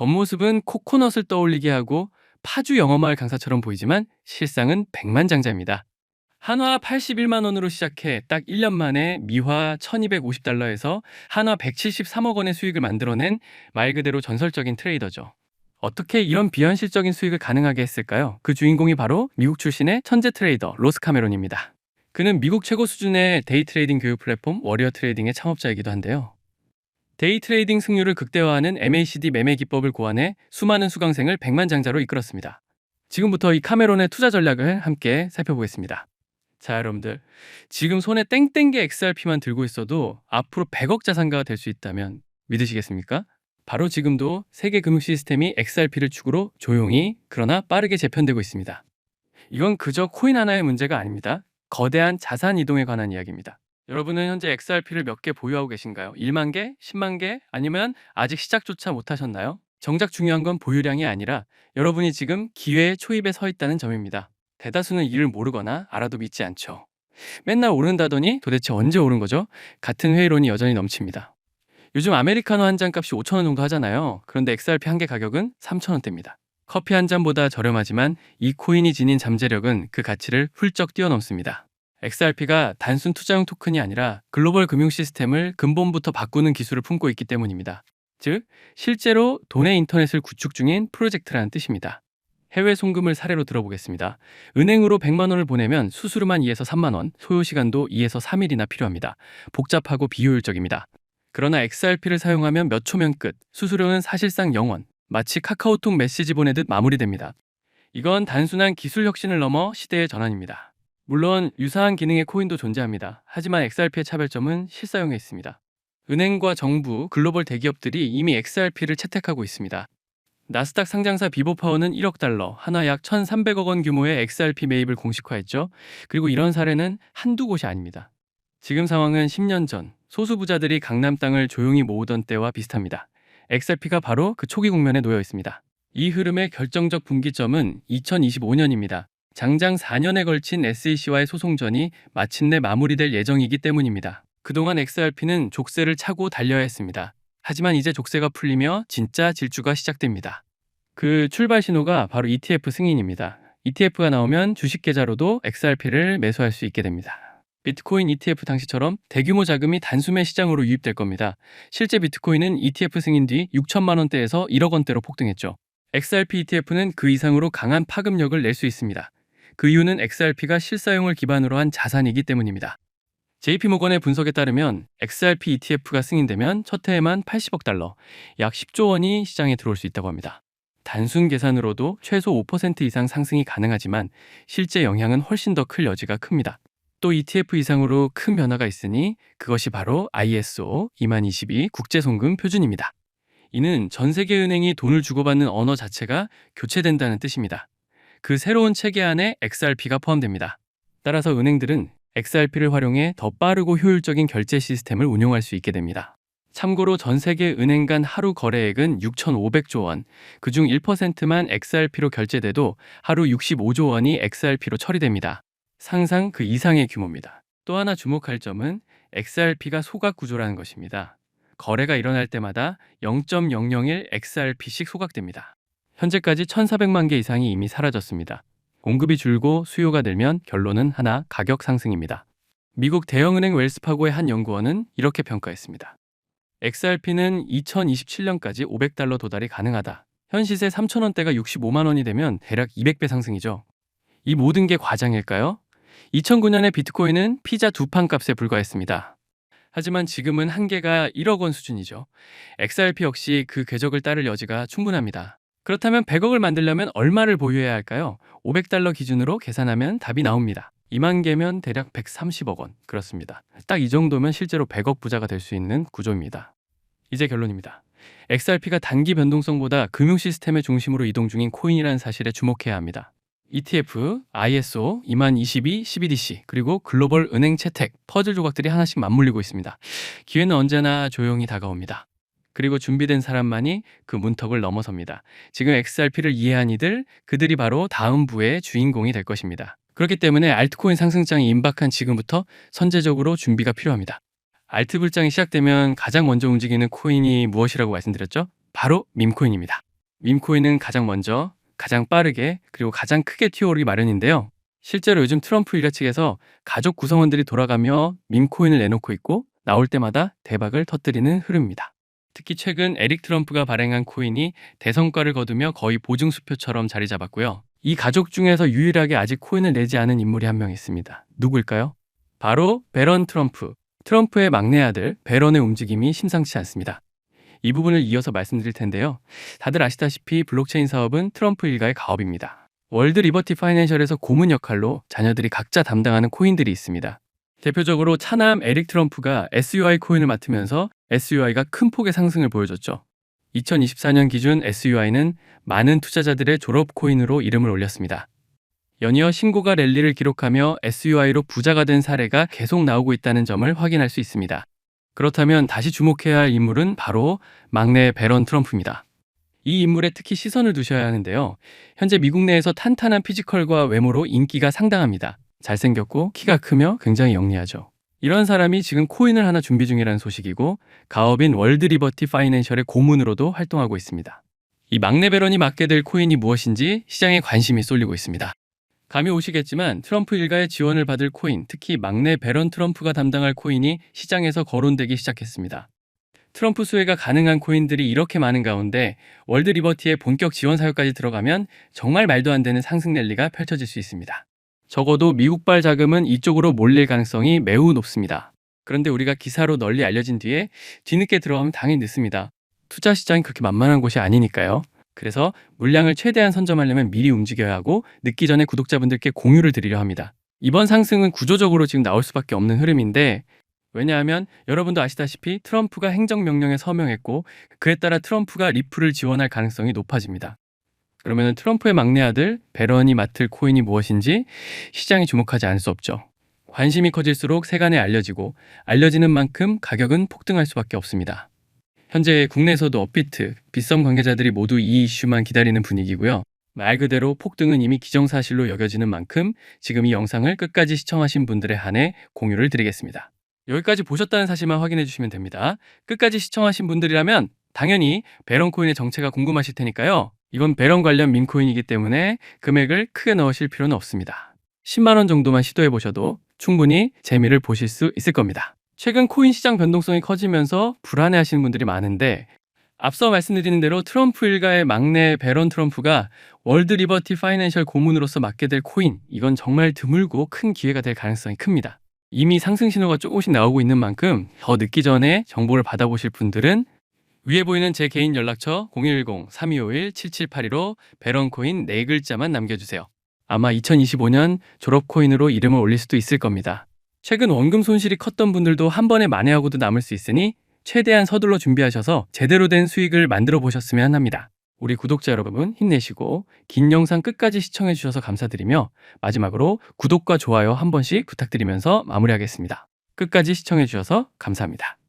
겉모습은 코코넛을 떠올리게 하고 파주 영어마을 강사처럼 보이지만 실상은 백만장자입니다. 한화 81만 원으로 시작해 딱 1년 만에 미화 1250달러에서 한화 173억 원의 수익을 만들어낸 말 그대로 전설적인 트레이더죠. 어떻게 이런 비현실적인 수익을 가능하게 했을까요? 그 주인공이 바로 미국 출신의 천재 트레이더 로스 카메론입니다. 그는 미국 최고 수준의 데이 트레이딩 교육 플랫폼 워리어 트레이딩의 창업자이기도 한데요. 데이 트레이딩 승률을 극대화하는 MACD 매매 기법을 고안해 수많은 수강생을 백만장자로 이끌었습니다. 지금부터 이 카메론의 투자 전략을 함께 살펴보겠습니다. 자, 여러분들. 지금 손에 땡땡개 XRP만 들고 있어도 앞으로 100억 자산가가 될 수 있다면 믿으시겠습니까? 바로 지금도 세계 금융 시스템이 XRP를 축으로 조용히 그러나 빠르게 재편되고 있습니다. 이건 그저 코인 하나의 문제가 아닙니다. 거대한 자산 이동에 관한 이야기입니다. 여러분은 현재 XRP를 몇 개 보유하고 계신가요? 1만 개? 10만 개? 아니면 아직 시작조차 못 하셨나요? 정작 중요한 건 보유량이 아니라 여러분이 지금 기회의 초입에 서 있다는 점입니다. 대다수는 이를 모르거나 알아도 믿지 않죠. 맨날 오른다더니 도대체 언제 오른 거죠? 같은 회의론이 여전히 넘칩니다. 요즘 아메리카노 한 잔 값이 5천원 정도 하잖아요. 그런데 XRP 한 개 가격은 3천원대입니다. 커피 한 잔보다 저렴하지만 이 코인이 지닌 잠재력은 그 가치를 훌쩍 뛰어넘습니다. XRP가 단순 투자용 토큰이 아니라 글로벌 금융 시스템을 근본부터 바꾸는 기술을 품고 있기 때문입니다. 즉, 실제로 돈의 인터넷을 구축 중인 프로젝트라는 뜻입니다. 해외 송금을 사례로 들어보겠습니다. 은행으로 100만 원을 보내면 수수료만 2에서 3만 원, 소요 시간도 2에서 3일이나 필요합니다. 복잡하고 비효율적입니다. 그러나 XRP를 사용하면 몇 초면 끝, 수수료는 사실상 0원, 마치 카카오톡 메시지 보내듯 마무리됩니다. 이건 단순한 기술 혁신을 넘어 시대의 전환입니다. 물론 유사한 기능의 코인도 존재합니다. 하지만 XRP의 차별점은 실사용에 있습니다. 은행과 정부, 글로벌 대기업들이 이미 XRP를 채택하고 있습니다. 나스닥 상장사 비보파워는 1억 달러, 하나 약 1,300억 원 규모의 XRP 매입을 공식화했죠. 그리고 이런 사례는 한두 곳이 아닙니다. 지금 상황은 10년 전 소수 부자들이 강남 땅을 조용히 모으던 때와 비슷합니다. XRP가 바로 그 초기 국면에 놓여 있습니다. 이 흐름의 결정적 분기점은 2025년입니다. 장장 4년에 걸친 SEC와의 소송전이 마침내 마무리될 예정이기 때문입니다. 그동안 XRP는 족쇄를 차고 달려야 했습니다. 하지만 이제 족쇄가 풀리며 진짜 질주가 시작됩니다. 그 출발 신호가 바로 ETF 승인입니다. ETF가 나오면 주식 계좌로도 XRP를 매수할 수 있게 됩니다. 비트코인 ETF 당시처럼 대규모 자금이 단숨에 시장으로 유입될 겁니다. 실제 비트코인은 ETF 승인 뒤 6천만 원대에서 1억 원대로 폭등했죠. XRP ETF는 그 이상으로 강한 파급력을 낼 수 있습니다. 그 이유는 XRP가 실사용을 기반으로 한 자산이기 때문입니다. JP모건의 분석에 따르면 XRP ETF가 승인되면 첫 해에만 80억 달러, 약 10조 원이 시장에 들어올 수 있다고 합니다. 단순 계산으로도 최소 5% 이상 상승이 가능하지만 실제 영향은 훨씬 더 클 여지가 큽니다. 또 ETF 이상으로 큰 변화가 있으니 그것이 바로 ISO 2022 국제송금 표준입니다. 이는 전 세계 은행이 돈을 주고받는 언어 자체가 교체된다는 뜻입니다. 그 새로운 체계 안에 XRP가 포함됩니다. 따라서 은행들은 XRP를 활용해 더 빠르고 효율적인 결제 시스템을 운용할 수 있게 됩니다. 참고로 전 세계 은행 간 하루 거래액은 6,500조 원, 그중 1%만 XRP로 결제돼도 하루 65조 원이 XRP로 처리됩니다. 상상 그 이상의 규모입니다. 또 하나 주목할 점은 XRP가 소각 구조라는 것입니다. 거래가 일어날 때마다 0.001 XRP씩 소각됩니다. 현재까지 1,400만 개 이상이 이미 사라졌습니다. 공급이 줄고 수요가 늘면 결론은 하나 가격 상승입니다. 미국 대형은행 웰스파고의 한 연구원은 이렇게 평가했습니다. XRP는 2027년까지 500달러 도달이 가능하다. 현 시세 3,000원대가 65만 원이 되면 대략 200배 상승이죠. 이 모든 게 과장일까요? 2009년에 비트코인은 피자 두 판 값에 불과했습니다. 하지만 지금은 한계가 1억 원 수준이죠. XRP 역시 그 궤적을 따를 여지가 충분합니다. 그렇다면 100억을 만들려면 얼마를 보유해야 할까요? 500달러 기준으로 계산하면 답이 나옵니다. 2만 개면 대략 130억 원. 그렇습니다. 딱 이 정도면 실제로 100억 부자가 될 수 있는 구조입니다. 이제 결론입니다. XRP가 단기 변동성보다 금융 시스템의 중심으로 이동 중인 코인이라는 사실에 주목해야 합니다. ETF, ISO, 2022, 12DC, 그리고 글로벌 은행 채택, 퍼즐 조각들이 하나씩 맞물리고 있습니다. 기회는 언제나 조용히 다가옵니다. 그리고 준비된 사람만이 그 문턱을 넘어섭니다. 지금 XRP를 이해한 이들, 그들이 바로 다음 부의 주인공이 될 것입니다. 그렇기 때문에 알트코인 상승장이 임박한 지금부터 선제적으로 준비가 필요합니다. 알트 불장이 시작되면 가장 먼저 움직이는 코인이 무엇이라고 말씀드렸죠? 바로 밈코인입니다. 밈코인은 가장 먼저, 가장 빠르게, 그리고 가장 크게 튀어오르기 마련인데요. 실제로 요즘 트럼프 일가 측에서 가족 구성원들이 돌아가며 밈코인을 내놓고 있고 나올 때마다 대박을 터뜨리는 흐름입니다. 특히 최근 에릭 트럼프가 발행한 코인이 대성과를 거두며 거의 보증수표처럼 자리 잡았고요. 이 가족 중에서 유일하게 아직 코인을 내지 않은 인물이 한 명 있습니다. 누구일까요? 바로 베런 트럼프. 트럼프의 막내 아들 베런의 움직임이 심상치 않습니다. 이 부분을 이어서 말씀드릴 텐데요. 다들 아시다시피 블록체인 사업은 트럼프 일가의 가업입니다. 월드 리버티 파이낸셜에서 고문 역할로 자녀들이 각자 담당하는 코인들이 있습니다. 대표적으로 차남 에릭 트럼프가 SUI 코인을 맡으면서 SUI가 큰 폭의 상승을 보여줬죠. 2024년 기준 SUI는 많은 투자자들의 졸업 코인으로 이름을 올렸습니다. 연이어 신고가 랠리를 기록하며 SUI로 부자가 된 사례가 계속 나오고 있다는 점을 확인할 수 있습니다. 그렇다면 다시 주목해야 할 인물은 바로 막내 베런 트럼프입니다. 이 인물에 특히 시선을 두셔야 하는데요. 현재 미국 내에서 탄탄한 피지컬과 외모로 인기가 상당합니다. 잘생겼고 키가 크며 굉장히 영리하죠. 이런 사람이 지금 코인을 하나 준비 중이라는 소식이고 가업인 월드 리버티 파이낸셜의 고문으로도 활동하고 있습니다. 이 막내 베런이 맡게 될 코인이 무엇인지 시장에 관심이 쏠리고 있습니다. 감이 오시겠지만 트럼프 일가의 지원을 받을 코인, 특히 막내 베런 트럼프가 담당할 코인이 시장에서 거론되기 시작했습니다. 트럼프 수혜가 가능한 코인들이 이렇게 많은 가운데 월드 리버티의 본격 지원 사유까지 들어가면 정말 말도 안 되는 상승 랠리가 펼쳐질 수 있습니다. 적어도 미국발 자금은 이쪽으로 몰릴 가능성이 매우 높습니다. 그런데 우리가 기사로 널리 알려진 뒤에 뒤늦게 들어가면 당연히 늦습니다. 투자 시장이 그렇게 만만한 곳이 아니니까요. 그래서 물량을 최대한 선점하려면 미리 움직여야 하고 늦기 전에 구독자분들께 공유를 드리려 합니다. 이번 상승은 구조적으로 지금 나올 수밖에 없는 흐름인데 왜냐하면 여러분도 아시다시피 트럼프가 행정명령에 서명했고 그에 따라 트럼프가 리플을 지원할 가능성이 높아집니다. 그러면 트럼프의 막내 아들 베런이 맡을 코인이 무엇인지 시장이 주목하지 않을 수 없죠. 관심이 커질수록 세간에 알려지고 알려지는 만큼 가격은 폭등할 수밖에 없습니다. 현재 국내에서도 업비트, 빗썸 관계자들이 모두 이 이슈만 기다리는 분위기고요. 말 그대로 폭등은 이미 기정사실로 여겨지는 만큼 지금 이 영상을 끝까지 시청하신 분들에 한해 공유를 드리겠습니다. 여기까지 보셨다는 사실만 확인해 주시면 됩니다. 끝까지 시청하신 분들이라면 당연히 베런코인의 정체가 궁금하실 테니까요. 이건 베런 관련 민코인이기 때문에 금액을 크게 넣으실 필요는 없습니다. 10만원 정도만 시도해 보셔도 충분히 재미를 보실 수 있을 겁니다. 최근 코인 시장 변동성이 커지면서 불안해 하시는 분들이 많은데 앞서 말씀드린 대로 트럼프 일가의 막내 베런 트럼프가 월드 리버티 파이낸셜 고문으로서 맡게 될 코인 이건 정말 드물고 큰 기회가 될 가능성이 큽니다. 이미 상승 신호가 조금씩 나오고 있는 만큼 더 늦기 전에 정보를 받아보실 분들은 위에 보이는 제 개인 연락처 010-3251-7782로 베런코인 4글자만 남겨주세요. 아마 2025년 졸업코인으로 이름을 올릴 수도 있을 겁니다. 최근 원금 손실이 컸던 분들도 한 번에 만회하고도 남을 수 있으니 최대한 서둘러 준비하셔서 제대로 된 수익을 만들어 보셨으면 합니다. 우리 구독자 여러분 힘내시고 긴 영상 끝까지 시청해 주셔서 감사드리며 마지막으로 구독과 좋아요 한 번씩 부탁드리면서 마무리하겠습니다. 끝까지 시청해 주셔서 감사합니다.